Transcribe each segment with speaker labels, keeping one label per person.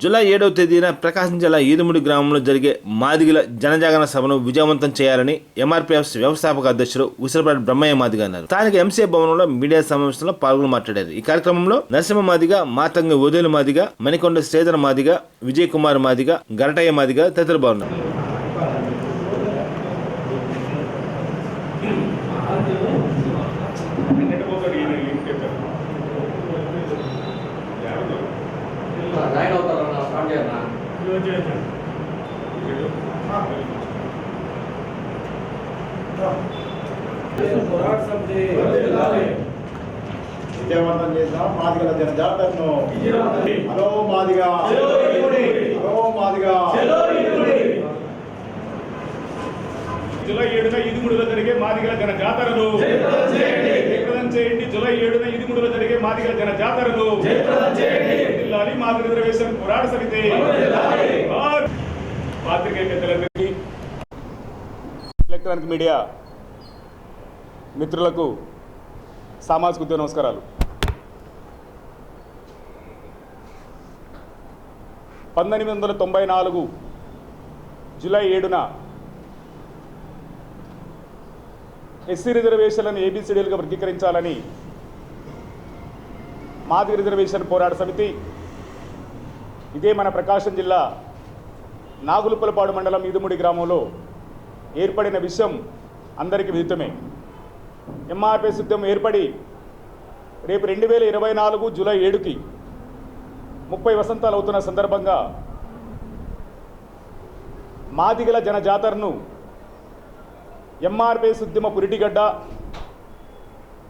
Speaker 1: July ఏడవ తేదీన ప్రకాశం జిల్లా ఈదుముడి గ్రామంలో జరిగే మాదిగల జనజాగరణ సభను విజయవంతం చేయాలని ఎంఆర్పీఎఫ్ వ్యవస్థాపక అధ్యక్షుడు ఉసిరిపాటి బ్రహ్మయ్య మాదిగ అన్నారు. స్థానిక ఎంసీఏ భవనంలో మీడియా సమావేశంలో పాల్గొని మాట్లాడారు. ఈ కార్యక్రమంలో నరసింహ మాదిగ మాతంగ వదిలి మాదిగ మణికొండ శ్రీధర మాదిగ విజయ్ కుమార్ మాదిగ గరటయ్య మాదిగ తదితరులు బాగున్నారు
Speaker 2: జాయిన్ అవుతారన్నా స్టార్ట్ చేయన్నా
Speaker 3: విజయవంతం చేద్దాం. మాదిగల జన జాతరను. Hello Madiga. Hello Madiga.
Speaker 4: July ఏడున ఇదిముడిలో జరిగే మాదిగల జన జాతరను. చేయండి. జూలై ఏడున ఇదిముడిలో జరిగే మాదిగల జన జాతరను. జిల్లాలి మాదిగ రిజర్వేషన్ పోరాట సమితి. భారత్. పాత్రికేయ పెద్దలందరికీ ఎలక్ట్రానిక్ మీడియా మిత్రులకు సామాజిక ఉద్యోగ నమస్కారాలు. పంతొమ్మిది వందల తొంభై నాలుగు జూలై ఏడున ఎస్సీ రిజర్వేషన్లను ఏబీసీడీలుగా వర్గీకరించాలని మాదిరి రిజర్వేషన్ పోరాట సమితి ఇదే మన ప్రకాశం జిల్లా నాగులుపలపాడు మండలం ఇదుముడి గ్రామంలో ఏర్పడిన విషయం అందరికీ విదితమే. ఎంఆర్పిఎస్ ఉద్యమం ఏర్పడి రేపు రెండు వేల ఇరవై నాలుగు జూలై ఏడుకి ముప్పై వసంతాలు అవుతున్న సందర్భంగా మాదిగల జన జాతరను ఎంఆర్పిఎస్ ఉద్యమ పురిటిగడ్డ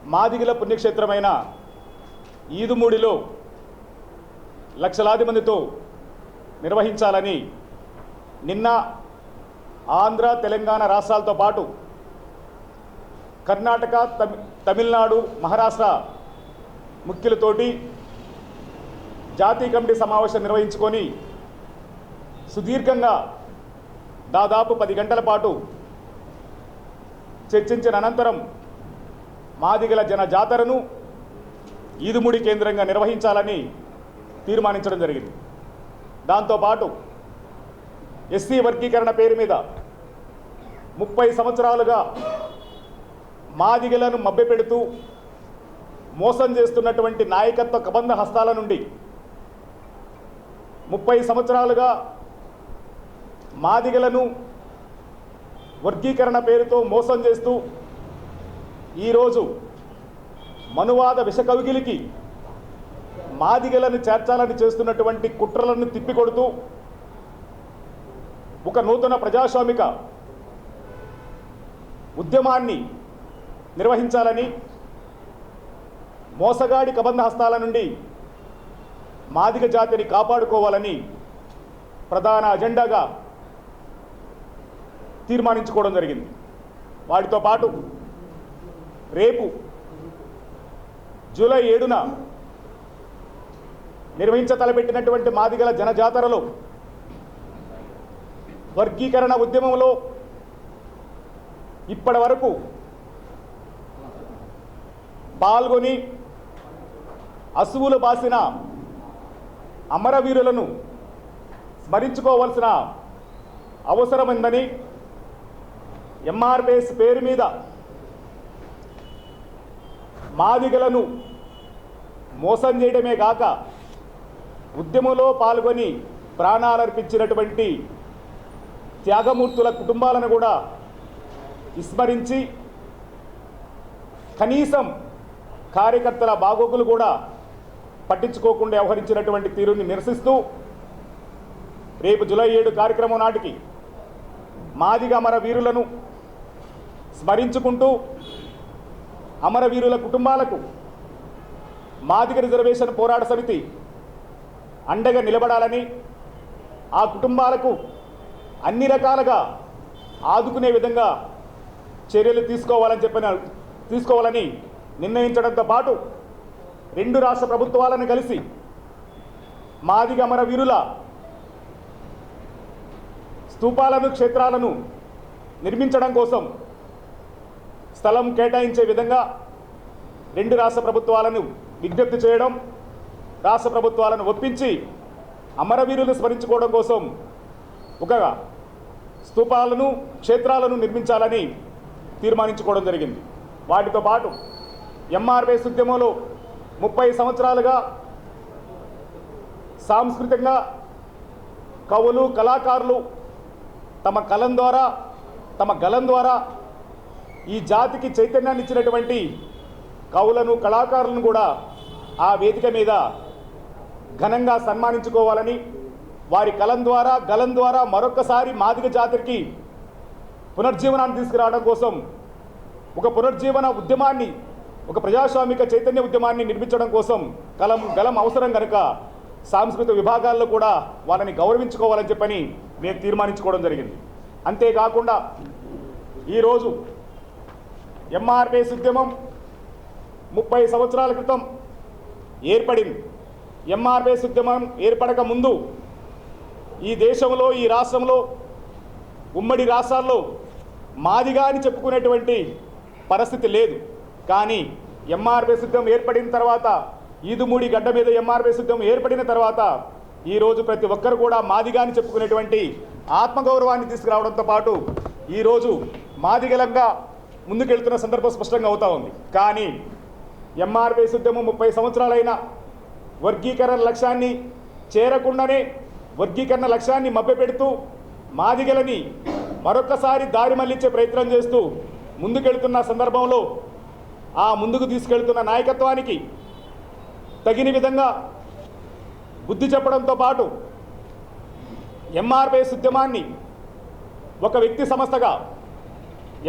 Speaker 4: మాదిగల పుణ్యక్షేత్రమైన ఈదుమూడిలో లక్షలాది మందితో నిర్వహించాలని నిన్న ఆంధ్ర తెలంగాణ రాష్ట్రాలతో పాటు కర్ణాటక తమి తమిళనాడు మహారాష్ట్ర ముఖ్యులతోటి జాతీయ కమిటీ సమావేశం నిర్వహించుకొని సుదీర్ఘంగా దాదాపు పది గంటల పాటు చర్చించిన అనంతరం మాదిగల జన జాతరను ఈదుముడి కేంద్రంగా నిర్వహించాలని తీర్మానించడం జరిగింది. దాంతోపాటు ఎస్సీ వర్గీకరణ పేరు మీద ముప్పై సంవత్సరాలుగా మాదిగలను మభ్యపెడుతూ మోసం చేస్తున్నటువంటి నాయకత్వ కబంధ హస్తాల నుండి ముప్పై సంవత్సరాలుగా మాదిగలను వర్గీకరణ పేరుతో మోసం చేస్తూ ఈరోజు మనువాద విషకవిగిలికి మాదిగలను చేర్చాలని చేస్తున్నటువంటి కుట్రలను తిప్పికొడుతూ ఒక నూతన ప్రజాస్వామిక ఉద్యమాన్ని నిర్వహించాలని మోసగాడి కబంధ హస్తాల నుండి మాదిగ జాతిని కాపాడుకోవాలని ప్రధాన అజెండాగా తీర్మానించుకోవడం జరిగింది. వాటితో పాటు రేపు జూలై ఏడున నిర్వహించ తలపెట్టినటువంటి మాదిగల జనజాతరలో వర్గీకరణ ఉద్యమంలో ఇప్పటి వరకు పాల్గొని అసువులు బాసిన అమరవీరులను స్మరించుకోవాల్సిన అవసరముందని ఎంఆర్పిఎస్ పేరు మీద మాదిగలను మోసం చేయడమే కాక ఉద్యమంలో పాల్గొని ప్రాణాలర్పించినటువంటి త్యాగమూర్తుల కుటుంబాలను కూడా విస్మరించి కనీసం కార్యకర్తల బాగోగులు కూడా పట్టించుకోకుండా వ్యవహరించినటువంటి తీరుని నిరసిస్తూ రేపు జూలై ఏడు కార్యక్రమం నాటికి మాదిగ అమరవీరులను స్మరించుకుంటూ అమరవీరుల కుటుంబాలకు మాదిగ రిజర్వేషన్ పోరాట సమితి అండగా నిలబడాలని ఆ కుటుంబాలకు అన్ని రకాలుగా ఆదుకునే విధంగా చర్యలు తీసుకోవాలని చెప్పిన తీసుకోవాలని నిర్ణయించడంతో పాటు రెండు రాష్ట్ర ప్రభుత్వాలను కలిసి మాదిగ అమరవీరుల స్థూపాలను క్షేత్రాలను నిర్మించడం కోసం స్థలం కేటాయించే విధంగా రెండు రాష్ట్ర ప్రభుత్వాలను విజ్ఞప్తి చేయడం రాష్ట్ర ప్రభుత్వాలను ఒప్పించి అమరవీరులు స్మరించుకోవడం కోసం ఒక స్థూపాలను క్షేత్రాలను నిర్మించాలని తీర్మానించుకోవడం జరిగింది. వాటితో పాటు ఎంఆర్బీఎస్ ఉద్యమంలో ముప్పై సంవత్సరాలుగా సాంస్కృతికంగా కవులు కళాకారులు తమ కలం ద్వారా తమ గలం ద్వారా ఈ జాతికి చైతన్యాన్ని ఇచ్చినటువంటి కవులను కళాకారులను కూడా ఆ వేదిక మీద ఘనంగా సన్మానించుకోవాలని వారి కలం ద్వారా గలం ద్వారా మరొక్కసారి మాదిగ జాతికి పునర్జీవనాన్ని తీసుకురావడం కోసం ఒక పునర్జీవన ఉద్యమాన్ని ఒక ప్రజాస్వామిక చైతన్య ఉద్యమాన్ని నిర్మించడం కోసం కలం గలం అవసరం కనుక సాంస్కృతిక విభాగాల్లో కూడా వాళ్ళని గౌరవించుకోవాలని చెప్పని మేము తీర్మానించుకోవడం జరిగింది. అంతేకాకుండా ఈరోజు ఎంఆర్పిఎస్ ఉద్యమం ముప్పై సంవత్సరాల క్రితం ఏర్పడింది. ఎంఆర్పిఎస్ ఉద్యమం ఏర్పడక ముందు ఈ దేశంలో ఈ రాష్ట్రంలో ఉమ్మడి రాష్ట్రాల్లో మాదిగా అని చెప్పుకునేటువంటి పరిస్థితి లేదు. కానీ ఎంఆర్పీ ఉద్యమం ఏర్పడిన తర్వాత ఈదుమూడి గడ్డ మీద ఎంఆర్పీ ఉద్యమం ఏర్పడిన తర్వాత ఈరోజు ప్రతి ఒక్కరు కూడా మాదిగా అని చెప్పుకునేటువంటి ఆత్మగౌరవాన్ని తీసుకురావడంతో పాటు ఈరోజు మాదిగలంగా ముందుకెళ్తున్న సందర్భం స్పష్టంగా అవుతా ఉంది. కానీ ఎంఆర్పీ ఉద్యమం ముప్పై సంవత్సరాలైన వర్గీకరణ లక్ష్యాన్ని చేరకుండానే వర్గీకరణ లక్ష్యాన్ని మభ్యపెడుతూ మాదిగలని మరొకసారి దారి మళ్ళించే ప్రయత్నం చేస్తూ ముందుకెళ్తున్న సందర్భంలో ఆ ముందుకు తీసుకెళ్తున్న నాయకత్వానికి తగిన విధంగా బుద్ధి చెప్పడంతో పాటు ఎంఆర్పిఎస్ ఉద్యమాన్ని ఒక వ్యక్తి సంస్థగా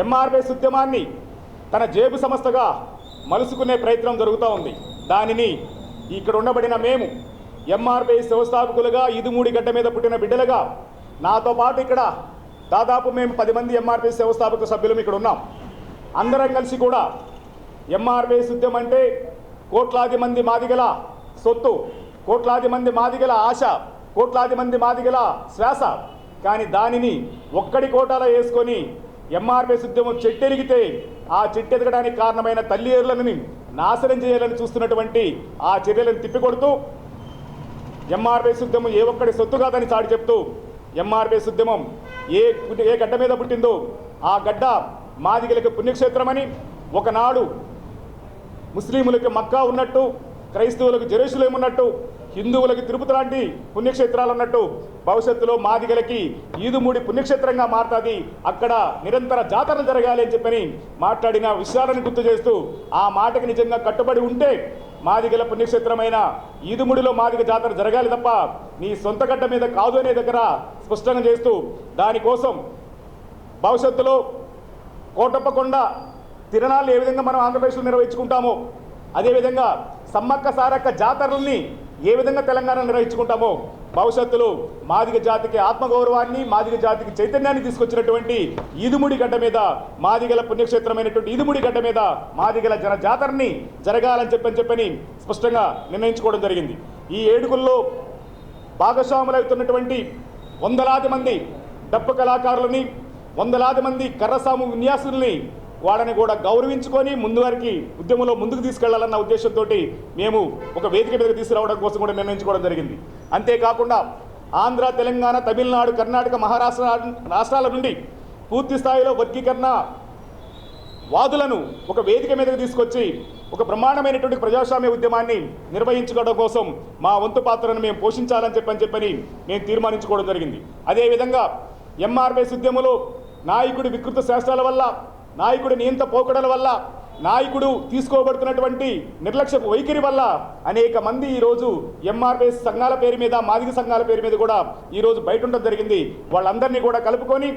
Speaker 4: ఎంఆర్పిఎస్ ఉద్యమాన్ని తన జేబు సంస్థగా మలుసుకునే ప్రయత్నం జరుగుతూ ఉంది. దానిని ఇక్కడ ఉండబడిన మేము ఎంఆర్పిఎస్ వ్యవస్థాపకులుగా ఇదుమూడి గడ్డ మీద పుట్టిన బిడ్డలుగా నాతో పాటు ఇక్కడ దాదాపు మేము పది మంది ఎంఆర్పీ వ్యవస్థాపక సభ్యులం ఇక్కడ ఉన్నాం. అందరం కలిసి కూడా ఎంఆర్పీ ఉద్యమం అంటే కోట్లాది మంది మాదిగల సొత్తు కోట్లాది మంది మాదిగల ఆశ కోట్లాది మంది మాదిగల శ్వాస. కానీ దానిని ఒక్కడి కోటాలో వేసుకొని ఎంఆర్పీ ఉద్యమం చెట్టెరిగితే ఆ చెట్టెదగడానికి కారణమైన తల్లిదండ్రులని నాశనం చేయాలని చూస్తున్నటువంటి ఆ చర్యలను తిప్పికొడుతూ ఎంఆర్పిఎస్ ఉద్యమం ఏ ఒక్కడి సొత్తు కాదని చాటి చెప్తూ ఎంఆర్పిఎస్ ఉద్యమం ఏ ఏ గడ్డ మీద పుట్టిందో ఆ గడ్డ మాదిగలకి పుణ్యక్షేత్రమని ఒకనాడు ముస్లింలకు మక్కా ఉన్నట్టు క్రైస్తవులకు జెరూసలేం ఉన్నట్టు హిందువులకి తిరుపతి లాంటి పుణ్యక్షేత్రాలు ఉన్నట్టు భవిష్యత్తులో మాదిగలకి ఈదుమూడి పుణ్యక్షేత్రంగా మారుతుంది. అక్కడ నిరంతర జాతరలు జరగాలి అని చెప్పని మాట్లాడిన విషయాలను గుర్తు చేస్తూ ఆ మాటకి నిజంగా కట్టుబడి ఉంటే మాదిగల పుణ్యక్షేత్రమైన ఈదుముడిలో మాదిగ జాతర జరగాలి తప్ప నీ సొంత గడ్డ మీద కాదు అనే దగ్గర స్పష్టంగా చేస్తూ దానికోసం భవిష్యత్తులో కోటప్పకొండ తిరణాలు ఏ విధంగా మనం ఆంధ్రప్రదేశ్లో నిర్వహించుకుంటామో అదేవిధంగా సమ్మక్క సారక్క జాతరల్ని ఏ విధంగా తెలంగాణ నిర్వహించుకుంటామో భవిష్యత్తులో మాదిగ జాతికి ఆత్మగౌరవాన్ని మాదిగ జాతికి చైతన్యాన్ని తీసుకొచ్చినటువంటి ఈదుముడి గడ్డ మీద మాదిగల పుణ్యక్షేత్రమైనటువంటి ఈదుముడి గడ్డ మీద మాదిగల జన జాతరని జరగాలని చెప్పని చెప్పని స్పష్టంగా నిర్ణయించుకోవడం జరిగింది. ఈ ఏడుగుల్లో భాగస్వాములవుతున్నటువంటి వందలాది మంది డప్పు కళాకారులని వందలాది మంది కర్రసాము విన్యాసుల్ని వాళ్ళని కూడా గౌరవించుకొని ముందు వారికి ఉద్యమంలో ముందుకు తీసుకెళ్ళాలన్న ఉద్దేశంతో మేము ఒక వేదిక మీదకి తీసుకురావడం కోసం కూడా నిర్ణయించుకోవడం జరిగింది. అంతేకాకుండా ఆంధ్ర తెలంగాణ తమిళనాడు కర్ణాటక మహారాష్ట్ర రాష్ట్రాల నుండి పూర్తి స్థాయిలో వర్గీకరణ వాదులను ఒక వేదిక మీదకి తీసుకొచ్చి ఒక బ్రహ్మాండమైనటువంటి ప్రజాస్వామ్య ఉద్యమాన్ని నిర్వహించుకోవడం కోసం మా వంతు పాత్రను మేము పోషించాలని చెప్పని చెప్పని మేము తీర్మానించుకోవడం జరిగింది. అదేవిధంగా ఎంఆర్ఎస్ ఉద్యమంలో నాయకుడి వికృత శాస్త్రాల వల్ల నాయకుడి నియంత పోకడల వల్ల నాయకుడు తీసుకోబడుతున్నటువంటి నిర్లక్ష్యపు వైఖరి వల్ల అనేక మంది ఈరోజు ఎంఆర్పిఎస్ సంఘాల పేరు మీద మాదిక సంఘాల పేరు మీద కూడా ఈరోజు బయట ఉండడం జరిగింది. వాళ్ళందరినీ కూడా కలుపుకొని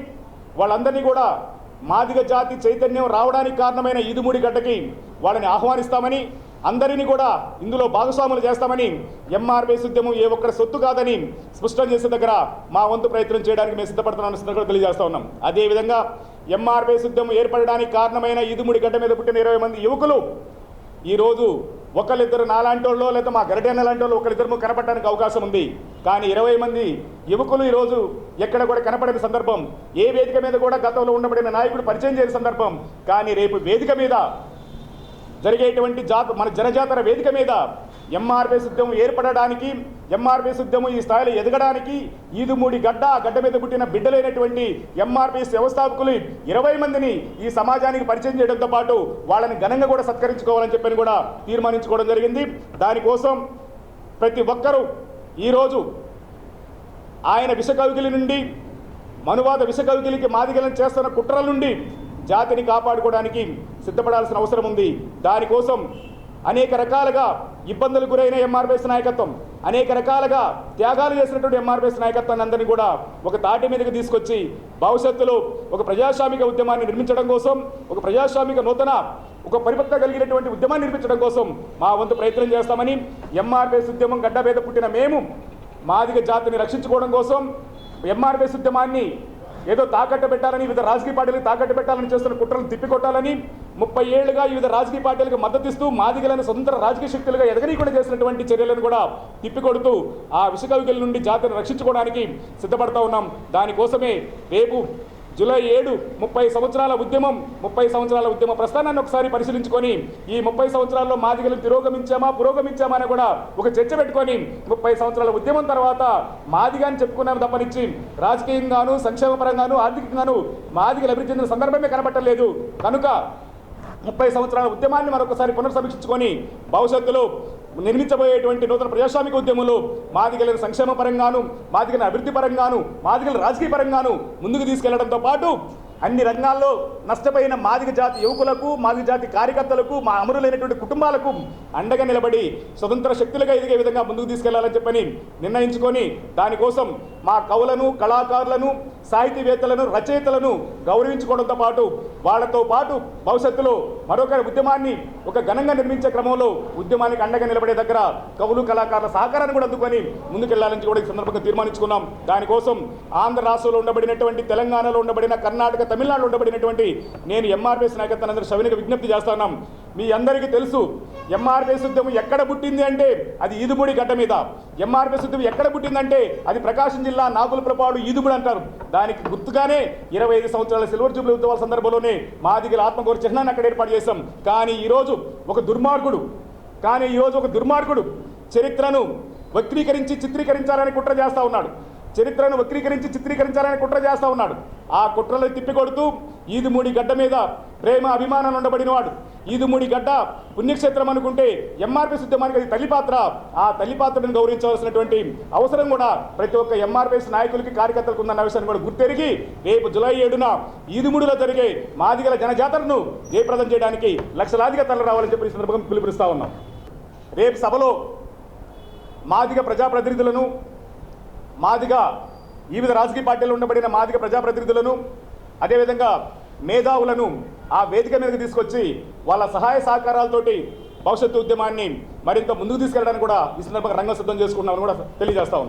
Speaker 4: వాళ్ళందరినీ కూడా మాదిగ జాతి చైతన్యం రావడానికి కారణమైన ఈదుమూడి గడ్డకి వాళ్ళని ఆహ్వానిస్తామని అందరినీ కూడా ఇందులో భాగస్వాములు చేస్తామని ఎంఆర్పిఎస్ ఉద్యమం ఏ ఒక్కడ సొత్తు కాదని స్పష్టం చేసే దగ్గర మా వంతు ప్రయత్నం చేయడానికి మేము సిద్ధపడుతున్నామని కూడా తెలియజేస్తా ఉన్నాం. అదేవిధంగా ఎంఆర్పిఎస్ ఉద్యమం ఏర్పడడానికి కారణమైన ఈదుమూడి గడ్డ మీద పుట్టిన ఇరవై మంది యువకులు ఈరోజు ఒకళ్ళిద్దరు నాలాంటి వాళ్ళు లేదా మా గరటేన లాంటి వాళ్ళు ఒకరిద్దరు కనపడడానికి అవకాశం ఉంది. కానీ ఇరవై మంది యువకులు ఈరోజు ఎక్కడ కూడా కనపడని సందర్భం. ఏ వేదిక మీద కూడా గతంలో ఉండబడిన నాయకుడు పరిచయం చేయని సందర్భం. కానీ రేపు వేదిక మీద జరిగేటువంటి జాత మన జనజాతర వేదిక మీద ఎంఆర్పిఎస్ ఉద్యమం ఏర్పడడానికి ఎంఆర్పిఎస్ ఉద్యమం ఈ స్థాయిలో ఎదగడానికి ఈదుమూడి గడ్డ గడ్డ మీద పుట్టిన బిడ్డలైనటువంటి ఎంఆర్పీఎస్ వ్యవస్థాపకులు ఇరవై మందిని ఈ సమాజానికి పరిచయం చేయడంతో పాటు వాళ్ళని ఘనంగా కూడా సత్కరించుకోవాలని చెప్పని కూడా తీర్మానించుకోవడం జరిగింది. దానికోసం ప్రతి ఒక్కరూ ఈరోజు ఆయన విషకవికిలి నుండి మనువాద విషకవికిలికి మాదిగలను చేస్తున్న కుట్రల నుండి జాతిని కాపాడుకోవడానికి సిద్ధపడాల్సిన అవసరం ఉంది. దానికోసం అనేక రకాలుగా ఇబ్బందులు గురైన ఎంఆర్పిఎస్ నాయకత్వం అనేక రకాలుగా త్యాగాలు చేసినటువంటి ఎంఆర్ఎస్ నాయకత్వాన్ని అందరినీ కూడా ఒక తాటి మీదకి తీసుకొచ్చి భవిష్యత్తులో ఒక ప్రజాస్వామిక ఉద్యమాన్ని నిర్మించడం కోసం ఒక ప్రజాస్వామిక నూతన ఒక పరిపక్వత కలిగినటువంటి ఉద్యమాన్ని నిర్మించడం కోసం మా వంతు ప్రయత్నం చేస్తామని ఎంఆర్పిఎస్ ఉద్యమం గడ్డ పుట్టిన మేము మాదిగ జాతిని రక్షించుకోవడం కోసం ఎంఆర్పిఎస్ ఉద్యమాన్ని ఏదో తాకట్టు పెట్టాలని వివిధ రాజకీయ పార్టీలకు తాకట్టు పెట్టాలని చేస్తున్న కుట్రలను తిప్పికొట్టాలని ముప్పై ఏళ్ళుగా వివిధ రాజకీయ పార్టీలకు మద్దతిస్తూ మాదిగలైన స్వతంత్ర రాజకీయ శక్తులుగా ఎదగనీయకుండా చేసినటువంటి చర్యలను కూడా తిప్పికొడుతూ ఆ విషకవికల నుండి జాతిని రక్షించుకోవడానికి సిద్ధపడతా ఉన్నాం. దానికోసమే రేపు జూలై ఏడు ముప్పై సంవత్సరాల ఉద్యమం ముప్పై సంవత్సరాల ఉద్యమ ప్రస్థానాన్ని ఒకసారి పరిశీలించుకొని ఈ ముప్పై సంవత్సరాల్లో మాదిగలు తిరోగమించామా పురోగమించామా అని కూడా ఒక చర్చ పెట్టుకొని ముప్పై సంవత్సరాల ఉద్యమం తర్వాత మాదిగా అని చెప్పుకున్నాము తప్పనిచ్చి రాజకీయంగాను సంక్షేమ పరంగాను ఆర్థికంగాను మాదిగలు అభివృద్ధి చెందిన సందర్భమే కనబట్టలేదు. కనుక ముప్పై సంవత్సరాల ఉద్యమాన్ని మరొకసారి పునర్సమీక్షించుకొని భవిష్యత్తులో నిర్మించబోయేటువంటి నూతన ప్రజాస్వామిక ఉద్యమంలో మాదిగల సంక్షేమ పరంగాను మాదిగల అభివృద్ధి పరంగాను మాదిగల రాజకీయ పరంగాను ముందుకు తీసుకెళ్ళడంతో పాటు అన్ని రంగాల్లో నష్టపోయిన మాదిగ జాతి యువకులకు మాదిగ జాతి కార్యకర్తలకు మా అమరులైనటువంటి కుటుంబాలకు అండగా నిలబడి స్వతంత్ర శక్తులుగా ఎదిగే విధంగా ముందుకు తీసుకెళ్ళాలని చెప్పని నిర్ణయించుకొని దానికోసం మా కవులను కళాకారులను సాహితీవేత్తలను రచయితలను గౌరవించుకోవడంతో పాటు వాళ్ళతో పాటు భవిష్యత్తులో మరొక ఉద్యమాన్ని ఒక ఘనంగా నిర్మించే క్రమంలో ఉద్యమానికి అండగా నిలబడే దగ్గర కవులు కళాకారుల సహకారాన్ని కూడా అందుకొని ముందుకెళ్ళాలని కూడా ఈ సందర్భంగా తీర్మానించుకున్నాం. దానికోసం ఆంధ్ర రాష్ట్రంలో ఉండబడినటువంటి తెలంగాణలో ఉండబడిన కర్ణాటక తమిళనాడులో ఉండబడినటువంటి నేను ఎంఆర్పిఎస్ నాయకత్వం అందరూ సవినిక విజ్ఞప్తి చేస్తున్నాం మీ అందరికీ తెలుసు ఎంఆర్పిఎస్ ఉద్యమం ఎక్కడ పుట్టింది అంటే అది ఈదుబుడి గడ్డ మీద. ఎంఆర్పిఎస్ ఉద్యమం ఎక్కడ పుట్టిందంటే అది ప్రకాశం జిల్లా నాగులపురపాడు ఈదుబుడి అంటారు. దానికి గుర్తుగానే ఇరవై ఐదు సంవత్సరాల సిల్వర్ జూబ్లీ ఉద్యమాల సందర్భంలోనే మాదిగల ఆత్మగౌరవ చిహ్నాన్ని అక్కడ ఏర్పాటు చేశాం. కానీ ఈరోజు ఒక దుర్మార్గుడు కానీ ఈరోజు ఒక దుర్మార్గుడు చరిత్రను వక్రీకరించి చిత్రీకరించాలని కుట్ర చేస్తూ ఉన్నాడు. చరిత్రను వక్రీకరించి చిత్రీకరించాలని కుట్ర చేస్తూ ఉన్నాడు. ఆ కుట్రలను తిప్పికొడుతూ ఈదుమూడి గడ్డ మీద ప్రేమ అభిమానాలు ఉండబడినవాడు. ఈదుమూడి గడ్డ పుణ్యక్షేత్రం అనుకుంటే ఎంఆర్పి ఉద్యమానికి అది తల్లిపాత్ర ఆ తల్లిపాత్రను గౌరవించవలసినటువంటి అవసరం కూడా ప్రతి ఒక్క ఎంఆర్పిఎస్ నాయకులకి కార్యకర్తలకు ఉందన్న విషయాన్ని కూడా గుర్తెరిగి రేపు జులై ఏడున ఈదుముడిలో జరిగే మాదిగల జనజాతరను జయప్రదం చేయడానికి లక్షలాదిగా తరలి రావాలని చెప్పి ఈ సందర్భంగా పిలుపునిస్తా ఉన్నాం. రేపు సభలో మాదిగ ప్రజాప్రతినిధులను మాదిగ వివిధ రాజకీయ పార్టీలు ఉండబడిన మాదిగ ప్రజాప్రతినిధులను అదేవిధంగా మేధావులను ఆ వేదిక మీదకి తీసుకొచ్చి వాళ్ళ సహాయ సహకారాలతోటి భవిష్యత్తు ఉద్యమాన్ని మరింత ముందుకు తీసుకెళ్ళడానికి కూడా ఈ సందర్భంగా రంగం సిద్ధం చేసుకున్నామని కూడా తెలియజేస్తా ఉన్నాం.